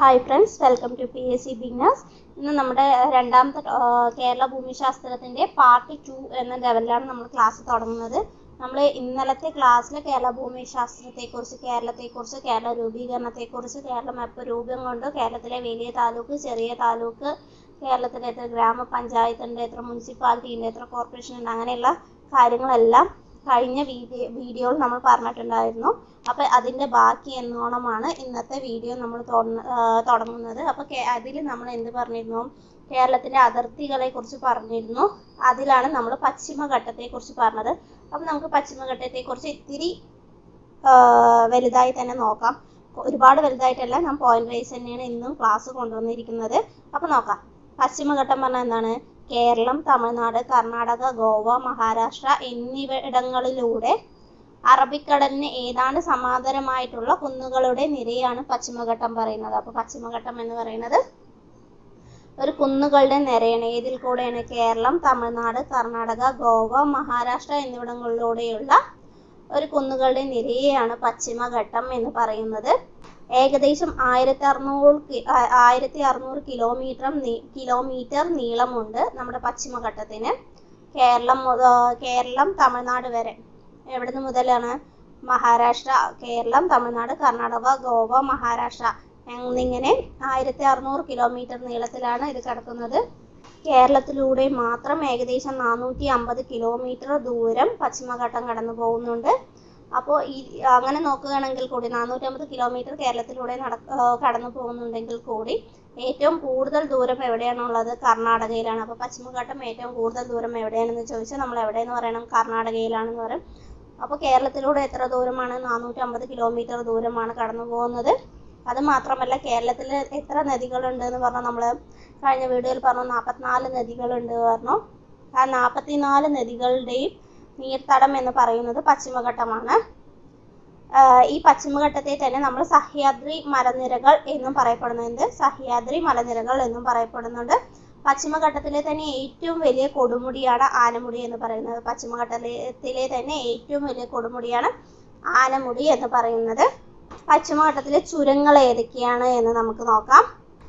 Hi friends welcome to P S C beginners ഇന്ന് നമ്മുടെ രണ്ടാമത്തെ കേരള ഭൂമിശാസ്ത്രത്തിന്റെ പാർട്ട് ടു എന്ന ലെവലിലാണ് നമ്മൾ ക്ലാസ് തുടങ്ങുന്നത്. നമ്മൾ ഇന്നലത്തെ ക്ലാസ്സിൽ കേരള ഭൂമിശാസ്ത്രത്തെക്കുറിച്ച് കേരളത്തെക്കുറിച്ച് കേരള രൂപീകരണത്തെക്കുറിച്ച് കേരളം എപ്പോൾ രൂപം കൊണ്ട് കേരളത്തിലെ വലിയ താലൂക്ക് ചെറിയ താലൂക്ക് കേരളത്തിലെ എത്ര ഗ്രാമപഞ്ചായത്ത് ഉണ്ട് എത്ര മുനിസിപ്പാലിറ്റി ഉണ്ട് എത്ര കോർപ്പറേഷൻ ഉണ്ട് അങ്ങനെയുള്ള കാര്യങ്ങളെല്ലാം കഴിഞ്ഞ വീഡിയോ വീഡിയോയിൽ നമ്മൾ പറഞ്ഞിട്ടുണ്ടായിരുന്നു. അപ്പോൾ അതിന്റെ ബാക്കി എന്നോണമാണ് ഇന്നത്തെ വീഡിയോ നമ്മൾ തുടങ്ങുന്നത്. അപ്പോൾ അതിൽ നമ്മൾ എന്ത് പറഞ്ഞിരുന്നു? കേരളത്തിന്റെ അതിർത്തികളെ കുറിച്ച് പറഞ്ഞിരുന്നു. അതിലാണ് നമ്മൾ പശ്ചിമഘട്ടത്തെ കുറിച്ച് പറഞ്ഞത്. അപ്പം നമുക്ക് പശ്ചിമഘട്ടത്തെ കുറിച്ച് ഇത്തിരി വലുതായി തന്നെ നോക്കാം. ഒരുപാട് വലുതായിട്ടല്ല ഞാൻ പോയിന്റ് വൈസ് തന്നെയാണ് ഇന്നും ക്ലാസ് കൊണ്ടുവന്നിരിക്കുന്നത്. അപ്പോൾ നോക്കാം. പശ്ചിമഘട്ടം പറഞ്ഞാൽ എന്താണ്? കേരളം തമിഴ്നാട് കർണാടക ഗോവ മഹാരാഷ്ട്ര എന്നിവിടങ്ങളിലൂടെ അറബിക്കടലിന് ഏതാണ്ട് സമാന്തരമായിട്ടുള്ള കുന്നുകളുടെ നിരയാണ് പശ്ചിമഘട്ടം പറയുന്നത്? അപ്പോൾ പശ്ചിമഘട്ടം എന്ന് പറയുന്നത് ഒരു കുന്നുകളുടെ നിരയാണ്. ഏതിൽ കൂടെയാണ്? കേരളം തമിഴ്നാട് കർണാടക ഗോവ മഹാരാഷ്ട്ര എന്നിവിടങ്ങളിലൂടെയുള്ള ഒരു കുന്നുകളുടെ നിരയെയാണ് പശ്ചിമഘട്ടം എന്ന് പറയുന്നത്. ഏകദേശം ആയിരത്തി അറുന്നൂറ് ആയിരത്തി അറുന്നൂറ് കിലോമീറ്റർ കിലോമീറ്റർ നീളമുണ്ട് നമ്മുടെ പശ്ചിമഘട്ടത്തിന്. കേരളം കേരളം തമിഴ്നാട് വരെ. എവിടുന്ന് മുതലാണ്? മഹാരാഷ്ട്ര കേരളം തമിഴ്നാട് കർണാടക ഗോവ മഹാരാഷ്ട്ര. എന്നിങ്ങനെ ആയിരത്തി അറുന്നൂറ് കിലോമീറ്റർ നീളത്തിലാണ് ഇത് കിടക്കുന്നത്. കേരളത്തിലൂടെ മാത്രം ഏകദേശം നാനൂറ്റി അമ്പത് കിലോമീറ്റർ ദൂരം പശ്ചിമഘട്ടം കടന്നു പോകുന്നുണ്ട്. അപ്പോൾ ഈ അങ്ങനെ നോക്കുകയാണെങ്കിൽ കൂടി നാനൂറ്റമ്പത് കിലോമീറ്റർ കേരളത്തിലൂടെ നട കടന്നു പോകുന്നുണ്ടെങ്കിൽ കൂടി ഏറ്റവും കൂടുതൽ ദൂരം എവിടെയാണുള്ളത്? കർണാടകയിലാണ്. അപ്പോൾ പശ്ചിമഘട്ടം ഏറ്റവും കൂടുതൽ ദൂരം എവിടെയാണെന്ന് ചോദിച്ചാൽ നമ്മൾ എവിടെയെന്ന് പറയണം? കർണാടകയിലാണെന്ന് പറയും. അപ്പോൾ കേരളത്തിലൂടെ എത്ര ദൂരമാണ്? നാനൂറ്റമ്പത് കിലോമീറ്റർ ദൂരമാണ് കടന്നു പോകുന്നത്. അത് മാത്രമല്ല കേരളത്തിൽ എത്ര നദികളുണ്ട് എന്ന് പറഞ്ഞാൽ നമ്മൾ കഴിഞ്ഞ വീഡിയോയിൽ പറഞ്ഞു. നാൽപ്പത്തിനാല് നദികളുണ്ട് പറഞ്ഞു. ആ നാൽപ്പത്തിനാല് നദികളുടെയും നീർത്തടം എന്ന് പറയുന്നത് പശ്ചിമഘട്ടമാണ്. ഈ പശ്ചിമഘട്ടത്തെ തന്നെ നമ്മൾ സഹ്യാദ്രി മലനിരകൾ എന്നും പറയപ്പെടുന്നുണ്ട്. സഹ്യാദ്രി മലനിരകൾ എന്നും പറയപ്പെടുന്നുണ്ട്. പശ്ചിമഘട്ടത്തിലെ തന്നെ ഏറ്റവും വലിയ കൊടുമുടിയാണ് ആനമുടി എന്ന് പറയുന്നത്. പശ്ചിമഘട്ടത്തിലെ തന്നെ ഏറ്റവും വലിയ കൊടുമുടിയാണ് ആനമുടി എന്ന് പറയുന്നത്. പശ്ചിമഘട്ടത്തിലെ ചുരങ്ങൾ ഏതൊക്കെയാണ് എന്ന് നമുക്ക് നോക്കാം.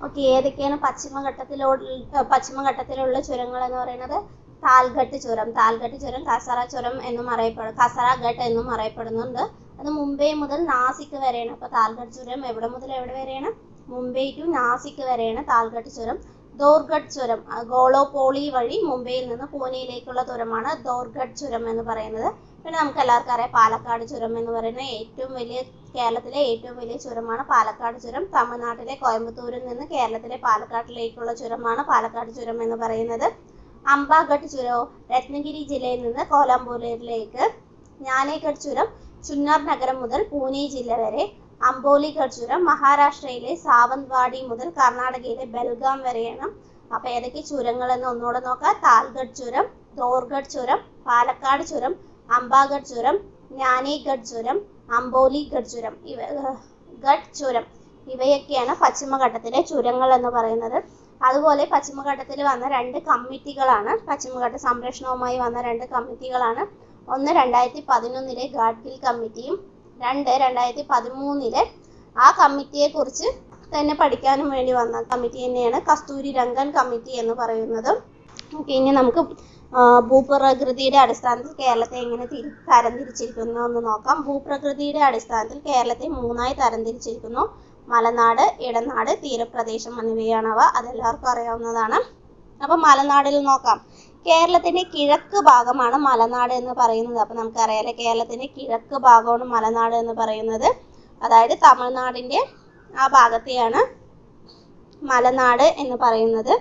ഓക്കെ ഏതൊക്കെയാണ് പശ്ചിമഘട്ടത്തിലുള്ള പശ്ചിമഘട്ടത്തിലുള്ള ചുരങ്ങൾ എന്ന് പറയുന്നത്? താൽഘട്ട് ചുരം. താൽഘട്ട് ചുരം കസറ ചുരം എന്നും അറിയപ്പെടും കസറ ഘട്ട് എന്നും അറിയപ്പെടുന്നുണ്ട്. അത് മുംബൈ മുതൽ നാസിക്ക് വരെയാണ്. അപ്പോൾ താൽഘട്ട് ചുരം എവിടെ മുതൽ എവിടെ വരെയാണ്? മുംബൈ ടു നാസിക്ക് വരെയാണ് താൽഘട്ട് ചുരം. ദോർഘട്ട് ചുരം ഗോളോപോളി വഴി മുംബൈയിൽ നിന്ന് പൂനെയിലേക്കുള്ള ദൂരമാണ് ദോർഗഡ് ചുരം എന്ന് പറയുന്നത്. പിന്നെ നമുക്ക് എല്ലാവർക്കും അറിയാം പാലക്കാട് ചുരം എന്ന് പറയുന്ന ഏറ്റവും വലിയ കേരളത്തിലെ ഏറ്റവും വലിയ ചുരമാണ് പാലക്കാട് ചുരം. തമിഴ്നാട്ടിലെ കോയമ്പത്തൂരിൽ നിന്ന് കേരളത്തിലെ പാലക്കാട്ടിലേക്കുള്ള ചുരമാണ് പാലക്കാട് ചുരം എന്ന് പറയുന്നത്. അംബാഘട്ട് ചുരവും രത്നഗിരി ജില്ലയിൽ നിന്ന് കോലാമ്പൂരിലേക്ക്. ഞാനേഗഡ് ചുരം ചുന്നാർ നഗരം മുതൽ പൂനെ ജില്ല വരെ. അംബോലിഗഡ് ഖർജൂരം മഹാരാഷ്ട്രയിലെ സാവന്ത്വാടി മുതൽ കർണാടകയിലെ ബൽഗാം വരെയാണ്. അപ്പൊ ഏതൊക്കെ ചുരങ്ങൾ എന്ന് ഒന്നുകൂടെ നോക്കാം. താൽഗഡ് ചുരം ദോർഗഡ് ചുരം പാലക്കാട് ചുരം അംബാഗഡ് ചുരം ജ്ഞാനേഗഡ് ചുരം അംബോലി ഗഡ് ചുരം. ഇവ ഗഡ് ചുരം. ഇവയൊക്കെയാണ് പശ്ചിമഘട്ടത്തിലെ ചുരങ്ങൾ എന്ന് പറയുന്നത്. അതുപോലെ പശ്ചിമഘട്ടത്തിൽ വന്ന രണ്ട് കമ്മിറ്റികളാണ്. പശ്ചിമഘട്ട സംരക്ഷണവുമായി വന്ന രണ്ട് കമ്മിറ്റികളാണ്. ഒന്ന് രണ്ടായിരത്തി പതിനൊന്നിലെ ഗാഡ്ഗിൽ കമ്മിറ്റിയും രണ്ട് രണ്ടായിരത്തി പതിമൂന്നിലെ ആ കമ്മിറ്റിയെ കുറിച്ച് തന്നെ പഠിക്കാനും വേണ്ടി വന്ന കമ്മിറ്റി തന്നെയാണ് കസ്തൂരി രംഗൻ കമ്മിറ്റി എന്ന് പറയുന്നത്. ഓക്കെ ഇനി നമുക്ക് ഭൂപ്രകൃതിയുടെ അടിസ്ഥാനത്തിൽ കേരളത്തെ എങ്ങനെ തിരി തരംതിരിച്ചിരിക്കുന്നു എന്ന് നോക്കാം. ഭൂപ്രകൃതിയുടെ അടിസ്ഥാനത്തിൽ കേരളത്തെ മൂന്നായി തരംതിരിച്ചിരിക്കുന്നു. മലനാട് ഇടനാട് തീരപ്രദേശം എന്നിവയാണവ അതെല്ലാവർക്കും അറിയാവുന്നതാണ്. അപ്പം മലനാടിൽ നോക്കാം. കേരളത്തിന്റെ കിഴക്ക് ഭാഗമാണ് മലനാട് എന്ന് പറയുന്നത്. അപ്പം നമുക്കറിയാലോ കേരളത്തിന്റെ കിഴക്ക് ഭാഗമാണ് മലനാട് എന്ന് പറയുന്നത്. അതായത് തമിഴ്നാടിന്റെ ആ ഭാഗത്തെയാണ് മലനാട് എന്ന് പറയുന്നത്.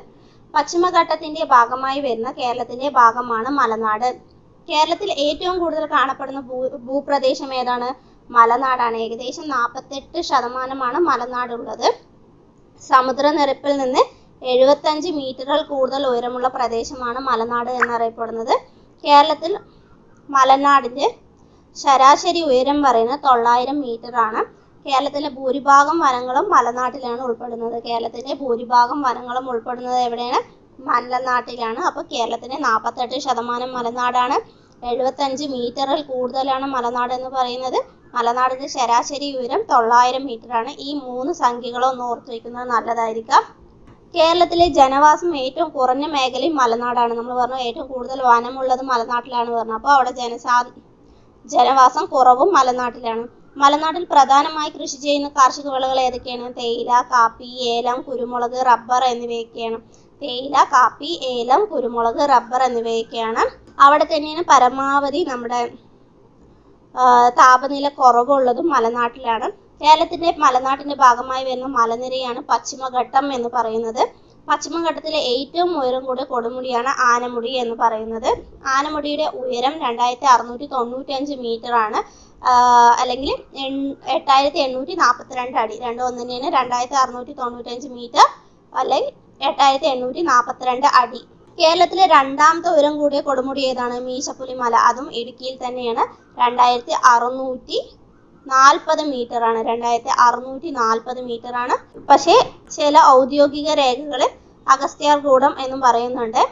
പശ്ചിമഘട്ടത്തിന്റെ ഭാഗമായി വരുന്ന കേരളത്തിന്റെ ഭാഗമാണ് മലനാട്. കേരളത്തിൽ ഏറ്റവും കൂടുതൽ കാണപ്പെടുന്ന ഭൂ ഭൂപ്രദേശം ഏതാണ്? മലനാടാണ്. ഏകദേശം നാൽപ്പത്തെട്ട് ശതമാനമാണ് മലനാടുള്ളത്. സമുദ്രനിരപ്പിൽ നിന്ന് എഴുപത്തഞ്ച് മീറ്ററിൽ കൂടുതൽ ഉയരമുള്ള പ്രദേശമാണ് മലനാട് എന്നറിയപ്പെടുന്നത്. കേരളത്തിൽ മലനാടിന്റെ ശരാശരി ഉയരം പറയുന്നത് തൊള്ളായിരം ആണ് കേരളത്തിലെ ഭൂരിഭാഗം വനങ്ങളും മലനാട്ടിലാണ് ഉൾപ്പെടുന്നത്. കേരളത്തിലെ ഭൂരിഭാഗം വനങ്ങളും ഉൾപ്പെടുന്നത് എവിടെയാണ്? മലനാട്ടിലാണ്. അപ്പോൾ കേരളത്തിന് നാൽപ്പത്തെട്ട് ശതമാനം മലനാടാണ്. എഴുപത്തഞ്ച് മീറ്ററിൽ കൂടുതലാണ് മലനാട് എന്ന് പറയുന്നത്. മലനാടിന്റെ ശരാശരി ഉയരം തൊള്ളായിരം ആണ് ഈ മൂന്ന് സംഖ്യകളും ഒന്ന് ഓർത്തു വയ്ക്കുന്നത് നല്ലതായിരിക്കാം. കേരളത്തിലെ ജനവാസം ഏറ്റവും കുറഞ്ഞ മേഖലയും മലനാടാണ്. നമ്മൾ പറഞ്ഞു ഏറ്റവും കൂടുതൽ വനമുള്ളത് മലനാട്ടിലാണ് പറഞ്ഞത്. അപ്പോൾ അവിടെ ജനസാ ജനവാസം കുറവും മലനാട്ടിലാണ്. മലനാട്ടിൽ പ്രധാനമായി കൃഷി ചെയ്യുന്ന കാർഷിക വിളകൾ ഏതൊക്കെയാണ്? തേയില കാപ്പി ഏലം കുരുമുളക് റബ്ബർ എന്നിവയൊക്കെയാണ്. തേയില കാപ്പി ഏലം കുരുമുളക് റബ്ബർ എന്നിവയൊക്കെയാണ്. അവിടെ തന്നെയാണ് പരമാവധി നമ്മുടെ താപനില കുറവുള്ളതും മലനാട്ടിലാണ്. കേരളത്തിന്റെ മലനാട്ടിന്റെ ഭാഗമായി വരുന്ന മലനിരയാണ് പശ്ചിമഘട്ടം എന്ന് പറയുന്നത്. പശ്ചിമഘട്ടത്തിലെ ഏറ്റവും ഉയരം കൂടിയ കൊടുമുടിയാണ് ആനമുടി എന്ന് പറയുന്നത്. ആനമുടിയുടെ ഉയരം രണ്ടായിരത്തി അറുന്നൂറ്റി തൊണ്ണൂറ്റി അഞ്ച് മീറ്റർ ആണ് അല്ലെങ്കിൽ എൺ- എട്ടായിരത്തി എണ്ണൂറ്റി നാൽപ്പത്തിരണ്ട് അടി. രണ്ടും ഒന്ന് തന്നെയാണ്. രണ്ടായിരത്തി അറുന്നൂറ്റി തൊണ്ണൂറ്റി അഞ്ച് മീറ്റർ അല്ലെങ്കിൽ എട്ടായിരത്തി എണ്ണൂറ്റി നാൽപ്പത്തിരണ്ട് അടി. കേരളത്തിലെ രണ്ടാമത്തെ ഉയരം കൂടിയ കൊടുമുടി ഏതാണ്? മീശപ്പുലിമല. അതും ഇടുക്കിയിൽ തന്നെയാണ്. രണ്ടായിരത്തി അറുന്നൂറ്റി നാൽപ്പത് മീറ്റർ ആണ്. രണ്ടായിരത്തി അറുന്നൂറ്റി നാൽപ്പത് മീറ്റർ ആണ്. പക്ഷേ ചില ഔദ്യോഗിക രേഖകളിൽ അഗസ്ത്യാർകൂടം എന്നും പറയുന്നുണ്ട്.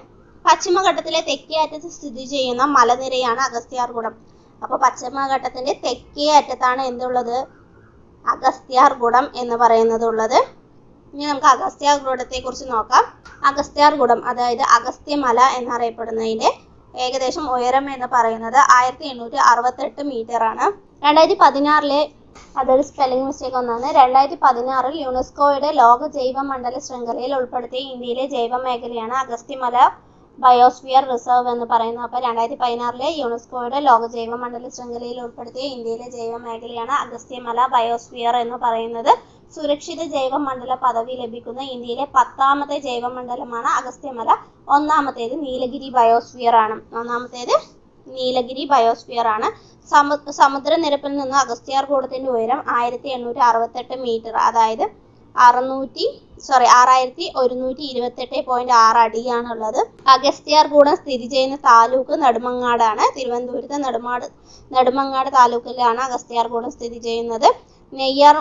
പശ്ചിമഘട്ടത്തിലെ തെക്കേ അറ്റത്ത് സ്ഥിതി ചെയ്യുന്ന മലനിരയാണ് അഗസ്ത്യാർകൂടം അപ്പൊ പശ്ചിമഘട്ടത്തിന്റെ തെക്കേ അറ്റത്താണ് എന്തുള്ളത്? അഗസ്ത്യാർകൂടം എന്ന് പറയുന്നത് ഉള്ളത് ഇനി നമുക്ക് അഗസ്ത്യാർകൂടത്തെ കുറിച്ച് നോക്കാം. അഗസ്ത്യാർകൂടം അതായത് അഗസ്ത്യമല എന്നറിയപ്പെടുന്നതിന്റെ ഏകദേശം ഉയരം എന്ന് പറയുന്നത് ആയിരത്തി എണ്ണൂറ്റി അറുപത്തെട്ട് മീറ്റർ ആണ്. രണ്ടായിരത്തി പതിനാറിലെ അതൊരു സ്പെല്ലിംഗ് മിസ്റ്റേക്ക് ഒന്നാണ്. രണ്ടായിരത്തി പതിനാറിൽ യുനെസ്കോയുടെ ലോക ജൈവ മണ്ഡല ശൃംഖലയിൽ ഉൾപ്പെടുത്തിയ ഇന്ത്യയിലെ ജൈവ മേഖലയാണ് അഗസ്ത്യമല ബയോസ്ഫിയർ റിസർവ് എന്ന് പറയുന്നത്. അപ്പോൾ രണ്ടായിരത്തി പതിനാറിലെ യുനെസ്കോയുടെ ലോക ജൈവ മണ്ഡല ശൃംഖലയിൽ ഉൾപ്പെടുത്തിയ ഇന്ത്യയിലെ ജൈവ മേഖലയാണ് അഗസ്ത്യമല ബയോസ്ഫിയർ എന്ന് പറയുന്നത്. സുരക്ഷിത ജൈവ മണ്ഡല പദവി ലഭിക്കുന്ന ഇന്ത്യയിലെ പത്താമത്തെ ജൈവ മണ്ഡലമാണ് അഗസ്ത്യമല ഒന്നാമത്തേത് നീലഗിരി ബയോസ്ഫിയർ ആണ്. ഒന്നാമത്തേത് നീലഗിരി ബയോസ്ഫിയർ ആണ്. സമു സമുദ്രനിരപ്പിൽ നിന്ന് അഗസ്ത്യാർകൂടത്തിന്റെ ഉയരം ആയിരത്തി എണ്ണൂറ്റി അറുപത്തെട്ട് മീറ്റർ. അതായത് അറുന്നൂറ്റി സോറി ആറായിരത്തി ഒരുന്നൂറ്റി ഇരുപത്തെട്ട് പോയിന്റ് ആറ് അടിയാണുള്ളത്. അഗസ്ത്യാർകൂടം സ്ഥിതി ചെയ്യുന്ന താലൂക്ക് നെടുമങ്ങാടാണ്. തിരുവനന്തപുരത്തെ നെടുമാട് നെടുമങ്ങാട് താലൂക്കിലാണ് അഗസ്ത്യാർകൂടം സ്ഥിതി ചെയ്യുന്നത്. നെയ്യാർ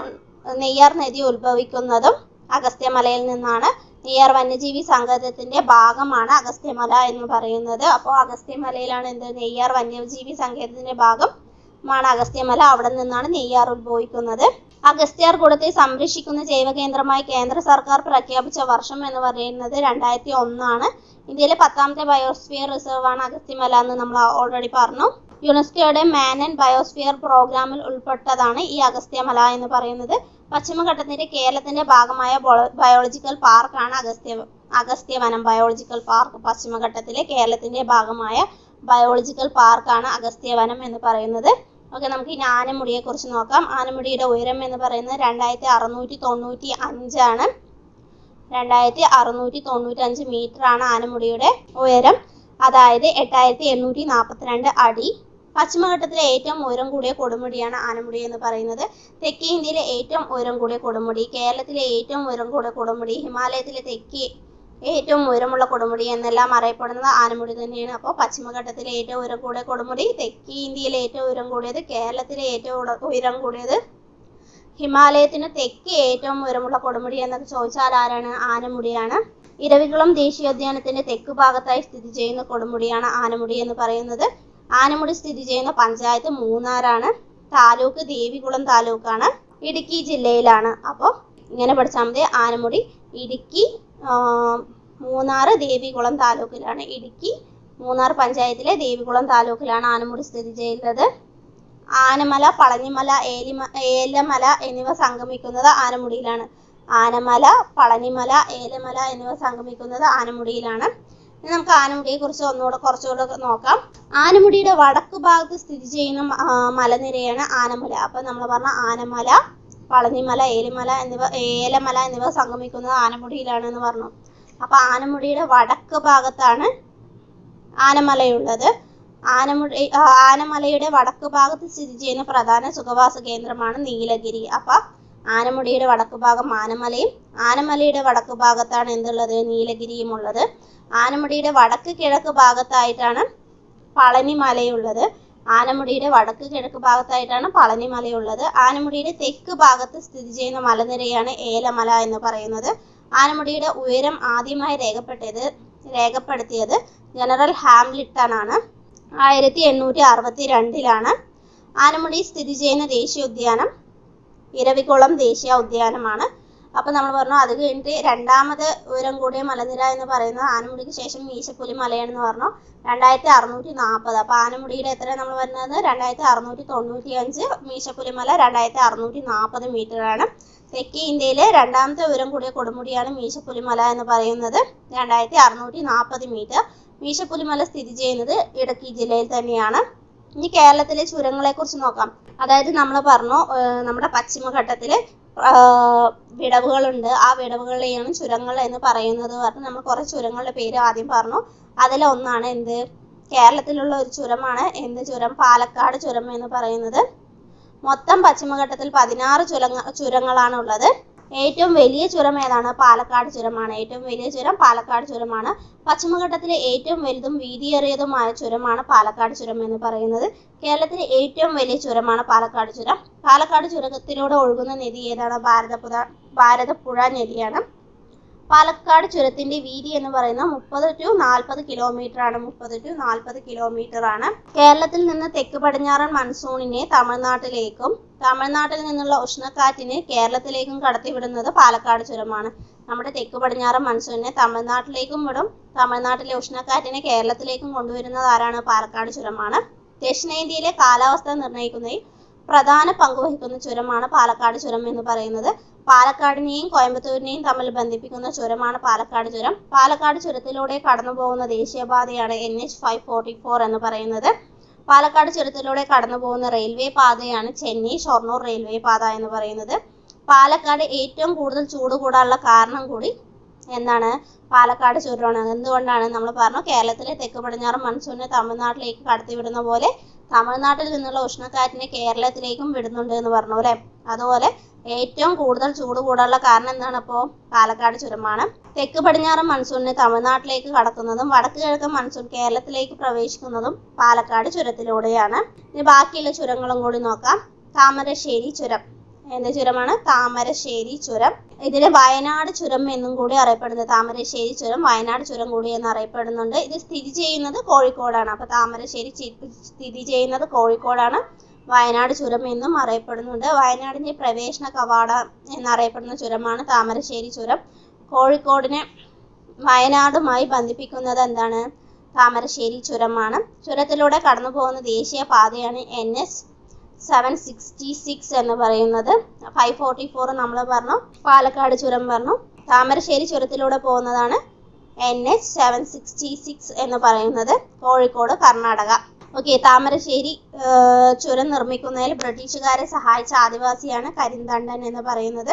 നെയ്യാർ നദി ഉത്ഭവിക്കുന്നതും അഗസ്ത്യമലയിൽ നിന്നാണ്. നെയ്യാർ വന്യജീവി സങ്കേതത്തിന്റെ ഭാഗമാണ് അഗസ്ത്യമല എന്ന് പറയുന്നത്. അപ്പോൾ അഗസ്ത്യമലയിലാണ് എന്ത്? നെയ്യാർ വന്യജീവി സങ്കേതത്തിന്റെ ഭാഗമാണ് അഗസ്ത്യമല. അവിടെ നിന്നാണ് നെയ്യാർ ഉത്ഭവിക്കുന്നത്. അഗസ്ത്യാർ കുടത്തെ സംരക്ഷിക്കുന്ന ജൈവകേന്ദ്രമായി കേന്ദ്ര സർക്കാർ പ്രഖ്യാപിച്ച വർഷം എന്ന് പറയുന്നത് രണ്ടായിരത്തി ഒന്നാണ് ഇന്ത്യയിലെ പത്താമത്തെ ബയോസ്ഫിയർ റിസർവ് ആണ് അഗസ്ത്യമല എന്ന് നമ്മൾ ഓൾറെഡി പറഞ്ഞു. യുനെസ്കോയുടെ മാൻ ആൻഡ് ബയോസ്ഫിയർ പ്രോഗ്രാമിൽ ഉൾപ്പെട്ടതാണ് ഈ അഗസ്ത്യമല എന്ന് പറയുന്നത്. പശ്ചിമഘട്ടത്തിന്റെ കേരളത്തിന്റെ ഭാഗമായ ബയോളജിക്കൽ പാർക്കാണ് അഗസ്ത്യ അഗസ്ത്യവനം. ബയോളജിക്കൽ പാർക്ക് പശ്ചിമഘട്ടത്തിലെ കേരളത്തിന്റെ ഭാഗമായ ബയോളജിക്കൽ പാർക്കാണ് അഗസ്ത്യവനം എന്ന് പറയുന്നത്. ഓക്കെ നമുക്ക് ഇനി ആനമുടിയെ കുറിച്ച് നോക്കാം. ആനമുടിയുടെ ഉയരം എന്ന് പറയുന്നത് രണ്ടായിരത്തി അറുന്നൂറ്റി തൊണ്ണൂറ്റി അഞ്ചാണ് രണ്ടായിരത്തി അറുന്നൂറ്റി തൊണ്ണൂറ്റി അഞ്ച് മീറ്റർ ആണ് ആനമുടിയുടെ ഉയരം. അതായത് എട്ടായിരത്തി എണ്ണൂറ്റി നാൽപ്പത്തിരണ്ട് അടി. പശ്ചിമഘട്ടത്തിലെ ഏറ്റവും ഉയരം കൂടിയ കൊടുമുടിയാണ് ആനമുടി എന്ന് പറയുന്നത്. തെക്കേ ഇന്ത്യയിലെ ഏറ്റവും ഉയരം കൂടിയ കൊടുമുടി കേരളത്തിലെ ഏറ്റവും ഉയരം കൂടിയ കൊടുമുടി ഹിമാലയത്തിലെ തെക്കേ ഏറ്റവും ഉയരമുള്ള കൊടുമുടി എന്നെല്ലാം അറിയപ്പെടുന്നത് ആനമുടി തന്നെയാണ്. അപ്പോൾ പശ്ചിമഘട്ടത്തിലെ ഏറ്റവും ഉയരം കൂടിയ കൊടുമുടി തെക്കേ ഇന്ത്യയിലെ ഏറ്റവും ഉയരം കൂടിയത് കേരളത്തിലെ ഏറ്റവും ഉയരം കൂടിയത് ഹിമാലയത്തിന് തെക്കേ ഏറ്റവും ഉയരമുള്ള കൊടുമുടി എന്നൊക്കെ ചോദിച്ചാൽ ആരാണ്? ആനമുടിയാണ്. ഇരവികുളം ദേശീയോദ്യാനത്തിന്റെ തെക്ക് ഭാഗത്തായി സ്ഥിതി ചെയ്യുന്ന കൊടുമുടിയാണ് ആനമുടി എന്ന് പറയുന്നത്. ആനമുടി സ്ഥിതി ചെയ്യുന്ന പഞ്ചായത്ത് മൂന്നാറാണ്. താലൂക്ക് ദേവികുളം താലൂക്കാണ്. ഇടുക്കി ജില്ലയിലാണ്. അപ്പോൾ ഇങ്ങനെ പഠിച്ചാൽ മതി. ആനമുടി ഇടുക്കി ആ, മൂന്നാറ് ദേവികുളം താലൂക്കിലാണ്. ഇടുക്കി മൂന്നാർ പഞ്ചായത്തിലെ ദേവികുളം താലൂക്കിലാണ് ആനമുടി സ്ഥിതി ചെയ്യുന്നത്. ആനമല പളനിമല ഏലിമ ഏലമല എന്നിവ സംഗമിക്കുന്നത് ആനമുടിയിലാണ്. ആനമല പളനിമല ഏലമല എന്നിവ സംഗമിക്കുന്നത് ആനമുടിയിലാണ്. ഇനി നമുക്ക് ആനമുടിയെ കുറിച്ച് ഒന്നുകൂടെ കുറച്ചുകൂടെ നോക്കാം. ആനമുടിയുടെ വടക്ക് ഭാഗത്ത് സ്ഥിതി ചെയ്യുന്ന മലനിരയാണ് ആനമല. അപ്പൊ നമ്മൾ പറഞ്ഞ ആനമല പളനിമല ഏലിമല എന്നിവ ഏലമല എന്നിവ സംഗമിക്കുന്നത് ആനമുടിയിലാണെന്ന് പറഞ്ഞു. അപ്പൊ ആനമുടിയുടെ വടക്ക് ഭാഗത്താണ് ആനമലയുള്ളത്. ആനമുടി ആനമലയുടെ വടക്ക് ഭാഗത്ത് സ്ഥിതി ചെയ്യുന്ന പ്രധാന സുഖവാസ കേന്ദ്രമാണ് നീലഗിരി. അപ്പൊ ആനമുടിയുടെ വടക്ക് ഭാഗം ആനമലയും ആനമലയുടെ വടക്ക് ഭാഗത്താണ് എന്തുള്ളത്? നീലഗിരിയും ഉള്ളത്. ആനമുടിയുടെ വടക്ക് കിഴക്ക് ഭാഗത്തായിട്ടാണ് പളനിമലയുള്ളത്. ആനമുടിയുടെ വടക്ക് കിഴക്ക് ഭാഗത്തായിട്ടാണ് പളനിമലയുള്ളത്. ആനമുടിയുടെ തെക്ക് ഭാഗത്ത് സ്ഥിതി ചെയ്യുന്ന മലനിരയാണ് ഏലമല എന്ന് പറയുന്നത്. ആനമുടിയുടെ ഉയരം ആദ്യമായി രേഖപ്പെട്ടത് രേഖപ്പെടുത്തിയത് ജനറൽ ഹാംലിട്ടൻ ആണ് ആയിരത്തി എണ്ണൂറ്റി അറുപത്തി രണ്ടിലാണ് ആനമുടി സ്ഥിതി ചെയ്യുന്ന ദേശീയോദ്യാനം ഇരവികുളം ദേശീയ ഉദ്യാനമാണ്. അപ്പൊ നമ്മൾ പറഞ്ഞു അത് കഴിഞ്ഞിട്ട് രണ്ടാമത് ഉയരം കൂടിയ മലനിര എന്ന് പറയുന്നത് ആനമുടിക്ക് ശേഷം മീശപ്പുലി മലയാണെന്ന് പറഞ്ഞു. രണ്ടായിരത്തി അറുന്നൂറ്റി നാൽപ്പത് അപ്പൊ ആനമുടിയുടെ എത്ര നമ്മൾ വരുന്നത് രണ്ടായിരത്തി അറുന്നൂറ്റി തൊണ്ണൂറ്റി അഞ്ച് മീശപ്പുലി മല രണ്ടായിരത്തി അറുന്നൂറ്റി നാൽപ്പത് മീറ്റർ ആണ്. തെക്കേ ഇന്ത്യയിലെ രണ്ടാമത്തെ ഉയരം കൂടിയ കൊടുമുടിയാണ് മീശപ്പുലി മല എന്ന് പറയുന്നത്. രണ്ടായിരത്തി അറുന്നൂറ്റി നാൽപ്പത് മീറ്റർ മീശപ്പുലി മല സ്ഥിതി ചെയ്യുന്നത് ഇടുക്കി ജില്ലയിൽ തന്നെയാണ്. ഇനി കേരളത്തിലെ ചുരങ്ങളെ കുറിച്ച് നോക്കാം. അതായത് നമ്മൾ പറഞ്ഞു നമ്മുടെ പശ്ചിമഘട്ടത്തിൽ ആഹ് വിടവുകളുണ്ട്. ആ വിടവുകളെയാണ് ചുരങ്ങൾ എന്ന് പറയുന്നത് പറഞ്ഞു നമ്മൾ കുറെ ചുരങ്ങളുടെ പേര് ആദ്യം പറഞ്ഞു. അതിലൊന്നാണ് എന്ത്? കേരളത്തിലുള്ള ഒരു ചുരമാണ് എന്ത് ചുരം? പാലക്കാട് ചുരം എന്ന് പറയുന്നത്. മൊത്തം പശ്ചിമഘട്ടത്തിൽ പതിനാറ് ചുരങ്ങ ചുരങ്ങളാണ് ഉള്ളത്. ഏറ്റവും വലിയ ചുരം ഏതാണ്? പാലക്കാട് ചുരമാണ്. ഏറ്റവും വലിയ ചുരം പാലക്കാട് ചുരമാണ്. പശ്ചിമഘട്ടത്തിലെ ഏറ്റവും വലുതും വീതിയേറിയതുമായ ചുരമാണ് പാലക്കാട് ചുരം എന്ന് പറയുന്നത്. കേരളത്തിലെ ഏറ്റവും വലിയ ചുരമാണ് പാലക്കാട് ചുരം. പാലക്കാട് ചുരത്തിലൂടെ ഒഴുകുന്ന നദി ഏതാണ്? ഭാരതപ്പുഴ ഭാരതപ്പുഴ നദിയാണ്. പാലക്കാട് ചുരത്തിന്റെ വീതി എന്ന് പറയുന്നത് മുപ്പത് ടു നാൽപ്പത് കിലോമീറ്റർ ആണ്. മുപ്പത് ടു നാൽപ്പത് കിലോമീറ്റർ ആണ്. കേരളത്തിൽ നിന്ന് തെക്ക് പടിഞ്ഞാറൻ മൺസൂണിനെ തമിഴ്നാട്ടിലേക്കും തമിഴ്നാട്ടിൽ നിന്നുള്ള ഉഷ്ണക്കാറ്റിനെ കേരളത്തിലേക്കും കടത്തിവിടുന്നത് പാലക്കാട് ചുരമാണ്. നമ്മുടെ തെക്ക് പടിഞ്ഞാറൻ മൺസൂണിനെ തമിഴ്നാട്ടിലേക്കും വിടും. തമിഴ്നാട്ടിലെ ഉഷ്ണക്കാറ്റിനെ കേരളത്തിലേക്കും കൊണ്ടുവരുന്നത് ആരാണ്? പാലക്കാട് ചുരമാണ്. ദക്ഷിണേന്ത്യയിലെ കാലാവസ്ഥ നിർണയിക്കുന്നതിൽ പ്രധാന പങ്ക് വഹിക്കുന്ന ചുരമാണ് പാലക്കാട് ചുരം എന്ന് പറയുന്നത്. പാലക്കാടിനെയും കോയമ്പത്തൂരിനെയും തമ്മിൽ ബന്ധിപ്പിക്കുന്ന ചുരമാണ് പാലക്കാട് ചുരം. പാലക്കാട് ചുരത്തിലൂടെ കടന്നു പോകുന്ന ദേശീയപാതയാണ് N H five forty four എന്ന് പറയുന്നത്. പാലക്കാട് ചുരത്തിലൂടെ കടന്നു പോകുന്ന റെയിൽവേ പാതയാണ് ചെന്നൈ ഷൊർണൂർ റെയിൽവേ പാത എന്ന് പറയുന്നത്. പാലക്കാട് ഏറ്റവും കൂടുതൽ ചൂട് കൂടാനുള്ള കാരണം കൂടി എന്താണ് പാലക്കാട് ചുരമാണ് എന്തുകൊണ്ടാണ് നമ്മൾ പറഞ്ഞു കേരളത്തിലെ തെക്ക് പടിഞ്ഞാറ് മൺസൂണിനെ തമിഴ്നാട്ടിലേക്ക് കടത്തിവിടുന്ന പോലെ തമിഴ്നാട്ടിൽ നിന്നുള്ള ഉഷ്ണക്കാറ്റിനെ കേരളത്തിലേക്കും വിടുന്നുണ്ട് എന്ന് പറഞ്ഞു അല്ലെ? അതുപോലെ ഏറ്റവും കൂടുതൽ ചൂട് കൂടാനുള്ള കാരണം എന്താണ് അപ്പോൾ പാലക്കാട് ചുരമാണ്. തെക്ക് പടിഞ്ഞാറൻ മൺസൂണിനെ തമിഴ്നാട്ടിലേക്ക് കടക്കുന്നതും വടക്ക് കിഴക്കൻ മൺസൂൺ കേരളത്തിലേക്ക് പ്രവേശിക്കുന്നതും പാലക്കാട് ചുരത്തിലൂടെയാണ്. ഇനി ബാക്കിയുള്ള ചുരങ്ങളും കൂടി നോക്കാം. താമരശ്ശേരി ചുരം. എന്ത് ചുരമാണ്? താമരശ്ശേരി ചുരം. ഇതിന് വയനാട് ചുരം എന്നും കൂടി അറിയപ്പെടുന്നത് താമരശ്ശേരി ചുരം വയനാട് ചുരം കൂടി എന്ന് അറിയപ്പെടുന്നുണ്ട്. ഇത് സ്ഥിതി ചെയ്യുന്നത് കോഴിക്കോടാണ്. അപ്പൊ താമരശ്ശേരി സ്ഥിതി ചെയ്യുന്നത് കോഴിക്കോടാണ്. വയനാട് ചുരം എന്നും അറിയപ്പെടുന്നുണ്ട്. വയനാടിന്റെ പ്രവേശന കവാടം എന്നറിയപ്പെടുന്ന ചുരമാണ് താമരശ്ശേരി ചുരം. കോഴിക്കോടിനെ വയനാടുമായി ബന്ധിപ്പിക്കുന്നത് എന്താണ്? താമരശ്ശേരി ചുരമാണ്. ചുരത്തിലൂടെ കടന്നു പോകുന്ന ദേശീയ പാതയാണ് N S. Seven sixty six എന്ന് പറയുന്നത്. ഫൈവ് ഫോർട്ടി ഫോർ നമ്മൾ പറഞ്ഞു. പാലക്കാട് ചുരം പറഞ്ഞു. താമരശ്ശേരി ചുരത്തിലൂടെ പോകുന്നതാണ് N H seven sixty six എന്ന് പറയുന്നത്. കോഴിക്കോട് കർണാടക. ഓക്കെ താമരശ്ശേരി ചുരം നിർമ്മിക്കുന്നതിൽ ബ്രിട്ടീഷുകാരെ സഹായിച്ച ആദിവാസിയാണ് കരിന്തണ്ടൻ എന്ന് പറയുന്നത്.